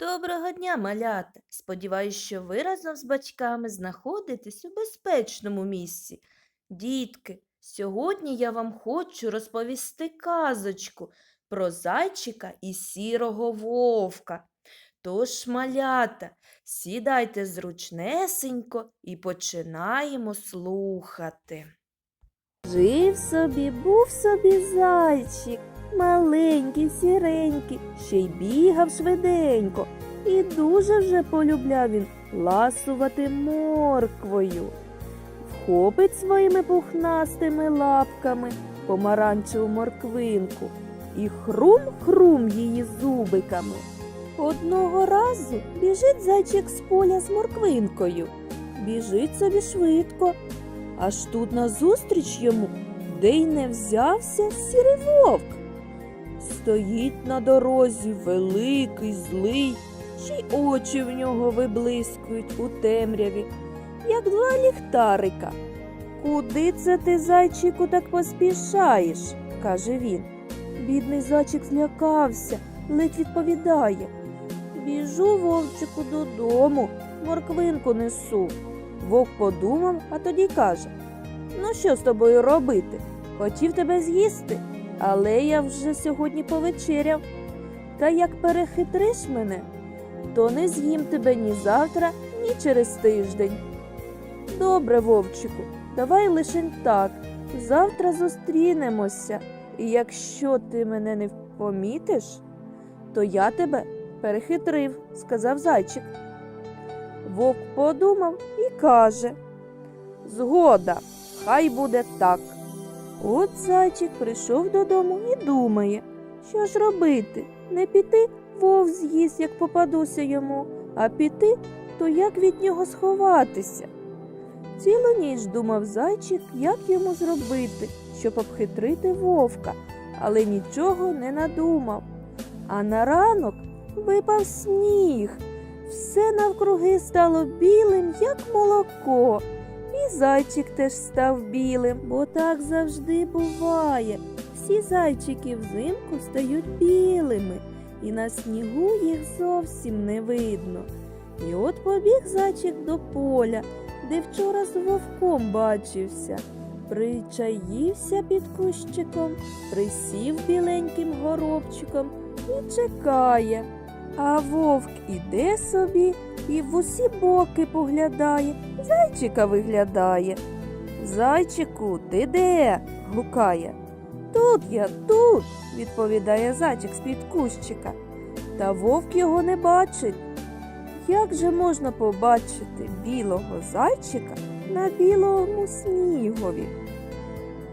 Доброго дня, малята! Сподіваюсь, що ви разом з батьками знаходитесь у безпечному місці. Дітки, сьогодні я вам хочу розповісти казочку про зайчика і сірого вовка. Тож, малята, сідайте зручнесенько і починаємо слухати. Жив собі, був собі зайчик, маленький, сіренький, ще й бігав швиденько. І дуже вже полюбляв він ласувати морквою. Вхопить своїми пухнастими лапками помаранчеву морквинку і хрум-хрум її зубиками. Одного разу біжить зайчик з поля з морквинкою. Біжить собі швидко, Аж тут назустріч йому, де й не взявся сірий вовк. Стоїть на дорозі великий, злий, ще й очі в нього виблискують у темряві, як два ліхтарика. Куди це ти, зайчику, так поспішаєш? каже він. Бідний зайчик злякався, ледь відповідає. Біжу, вовчику, додому, морквинку несу. Вовк подумав, а тоді каже: Ну, що з тобою робити? Хотів тебе з'їсти, але я вже сьогодні повечеряв. Та як перехитриш мене, то не з'їм тебе ні завтра, ні через тиждень. Добре, вовчику, давай лишень так. Завтра зустрінемося, і якщо ти мене не помітиш, то я тебе перехитрив, сказав зайчик. Вовк подумав і каже Згода, хай буде так. От зайчик прийшов додому і думає, що ж робити? Не піти вовк з'їсть, як попадуся йому, а піти, то як від нього сховатися. Цілу ніч думав зайчик, як йому зробити, щоб обхитрити вовка, але нічого не надумав. А на ранок випав сніг. Все навкруги стало білим, як молоко. Зайчик теж став білим, бо так завжди буває. Всі зайчики взимку стають білими, і на снігу їх зовсім не видно. І от побіг зайчик до поля, де вчора з вовком бачився. Причаївся під кущиком, присів біленьким горобчиком і чекає. А вовк іде собі і в усі боки поглядає, зайчика виглядає. Зайчику, ти де? гукає. Тут я, тут, відповідає зайчик з-під кущика. Та вовк його не бачить. Як же можна побачити білого зайчика на білому снігові?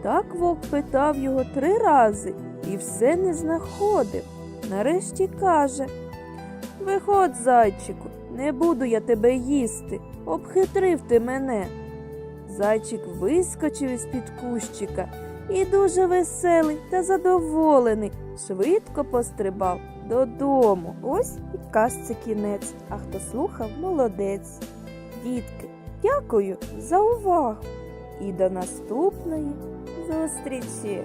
Так вовк питав його три рази і все не знаходив. Нарешті каже Виходь, зайчику, не буду я тебе їсти, обхитрив ти мене. Зайчик вискочив із під кущика і дуже веселий та задоволений, швидко пострибав додому. Ось і казці кінець, а хто слухав, молодець. Дітки, дякую за увагу і до наступної зустрічі!